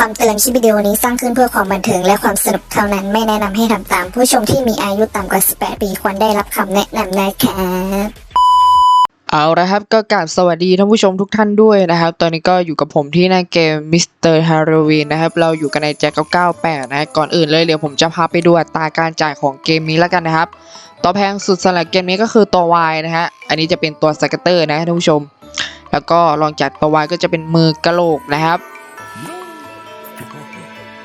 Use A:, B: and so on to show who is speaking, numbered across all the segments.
A: คำเตือนคลิปวิดีโอนี้สร้างขึ้นเพื่อความบันเทิงและความสนุกเท่านั้นไม่แนะนำให้ทำตาม ผู้ชมที่มีอายุต่ำกว่า 18 ปีควรได้รับคำแนะนำนะครับ
B: เอาละครับก็กราบสวัสดีท่านผู้ชมทุกท่านด้วยนะครับ ตอนนี้ก็อยู่กับผมที่หน้าเกม Mr. Halloween นนะครับ เราอยู่กันในแจ็ค998นะฮะก่อนอื่นเลยเดี๋ยวผมจะพาไปดูอัตราการจ่ายของเกมนี้แล้วกันนะครับ ตัวแพงสุดสำหรับเกมนี้ก็คือตัว Y นะฮะอันนี้จะเป็นตัวสเกตเตอร์นะท่านผู้ชม แล้วก็ลองจัดตัว Y ก็จะเป็นมือกระโหลกนะครับ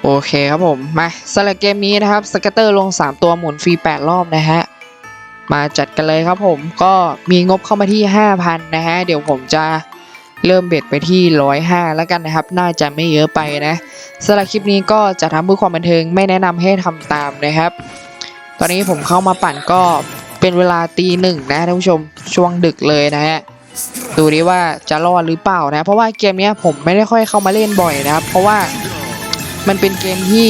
B: โอเคครับผม มาสำหรับเกมนี้นะครับสเกตเตอร์ลง 3 ตัวหมุนฟรี 8 รอบนะฮะ มาจัดกันเลยครับผมก็มีงบเข้ามาที่ 5,000 นะฮะ เดี๋ยวผมจะเริ่มเบ็ดไปที่ 105 แล้วกันนะครับ น่าจะไม่เยอะไปนะสำหรับคลิปนี้ก็จะทำเพื่อความบันเทิงไม่แนะนำให้ทำตามนะครับ ตอนนี้ผมเข้ามาปั่นก็เป็นเวลาตีหนึ่งนะท่านผู้ชมช่วงดึกเลยนะฮะดูดิว่าจะรอดหรือเปล่านะ เพราะว่าเกมนี้ผมไม่ได้ค่อยเข้ามาเล่นบ่อยนะครับ เพราะว่า มันเป็นเกมที่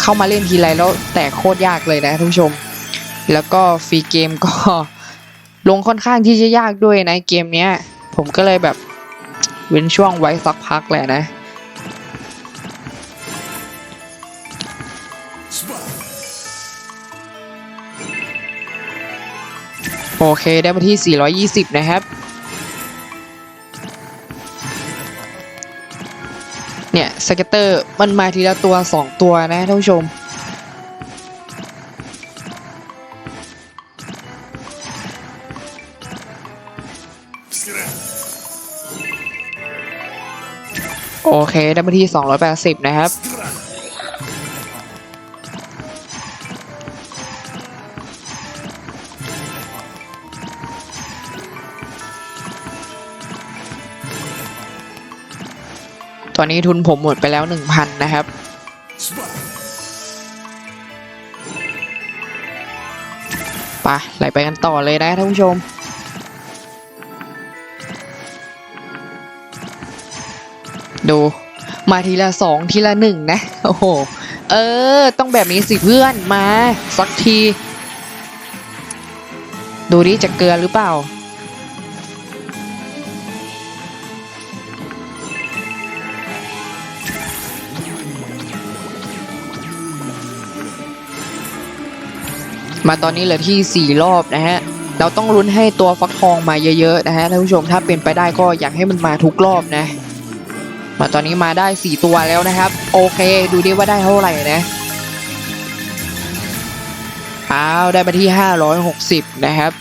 B: เข้ามาเล่นทีไรแล้วแตกโคตรยากเลยนะท่านผู้ชม แล้วก็ฟรีเกมก็ลงค่อนข้างที่จะยากด้วยนะเกมเนี้ย ผมก็เลยแบบเว้นช่วงไว้สักพักแหละนะ โอเคได้มาที่ 420 นะครับ เนี่ยสเก็ตเตอร์มันมาทีละตัว 2 ตัวนะท่านผู้ชม โอเค ได้มาที่ 280 นะครับ ตอนนี้ทุนผมหมดไปแล้ว1,000นะครับ ไปไหลไปกันต่อเลยนะท่านผู้ชม ดู มาทีละสองทีละหนึ่งนะ โอ้โห เออ ต้องแบบนี้สิเพื่อนมา สักที ดูดิจะเกลือหรือเปล่า มาตอนนี้เหลือที่ 4 รอบนะฮะ เราต้องลุ้นให้ตัวฟักทองมาเยอะๆนะฮะท่านผู้ชมถ้าเป็นไปได้ก็อยากให้มันมาทุกรอบนะ มาตอนนี้มาได้ 4 ตัวแล้วนะครับ โอเค ดูดิว่าได้เท่าไหร่นะอ้าวได้มาที่ 560 นะครับ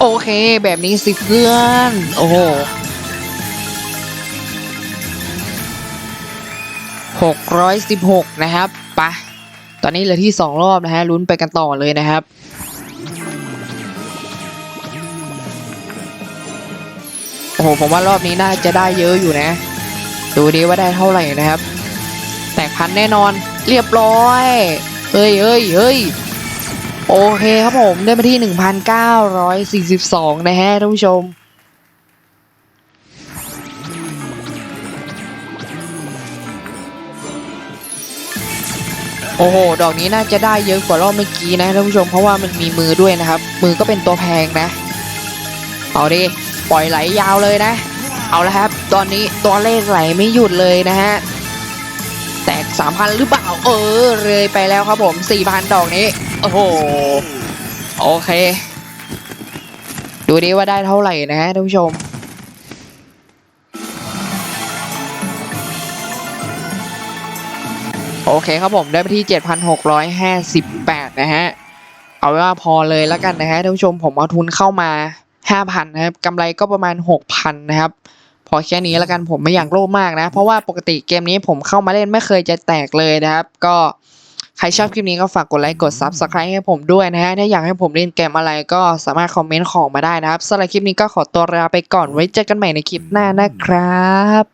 B: โอเค แบบนี้สิเพื่อน โอ้โห 616 นะครับไปะตอนนี้เหลือที่ 2 รอบนะฮะลุ้นไปกันต่อเลยนะครับ โอ้โห ผมว่ารอบนี้น่าจะได้เยอะอยู่นะ ดูดีว่าได้เท่าไหร่นะครับ แตกพันแน่นอนเรียบร้อย เฮ้ยเฮ้ยเฮ้ยโอเคครับผมได้มาที่ 1,942 นะฮะท่านผู้ชม โอ้โห ดอกนี้น่าจะได้เยอะกว่ารอบเมื่อกี้นะท่านผู้ชมเพราะว่ามันมีมือด้วยนะครับ มือก็เป็นตัวแพงนะ เอาดิ ปล่อยไหลยาวเลยนะ เอาละครับ ตอนนี้ตัวเลขไหลไม่หยุดเลยนะฮะ แตก3,000หรือเปล่า เออ เลยไปแล้วครับผม4,000ดอกนี้ โอ้โห โอเค ดูดิว่าได้เท่าไหร่นะฮะท่านผู้ชม โอเคครับผมได้ไปที่ 7,658 นะฮะ เอาไว้ว่าพอเลยแล้วกันนะฮะท่านผู้ชมผมเอาทุนเข้ามา 5,000 นะครับกำไรก็ประมาณ 6,000 นะครับ พอแค่นี้แล้วกันผมไม่อยากโลภมากนะ เพราะว่าปกติเกมนี้ผมเข้ามาเล่นไม่เคยจะแตกเลยนะครับ ก็ใครชอบคลิปนี้ก็ฝากกดไลค์กด Subscribe ให้ผมด้วยนะฮะ ถ้าอยากให้ผมเล่นเกมอะไรก็สามารถคอมเมนต์ของมาได้นะครับสำหรับคลิปนี้ก็ขอตัวลาไปก่อนไว้เจอกันใหม่ในคลิปหน้านะครับ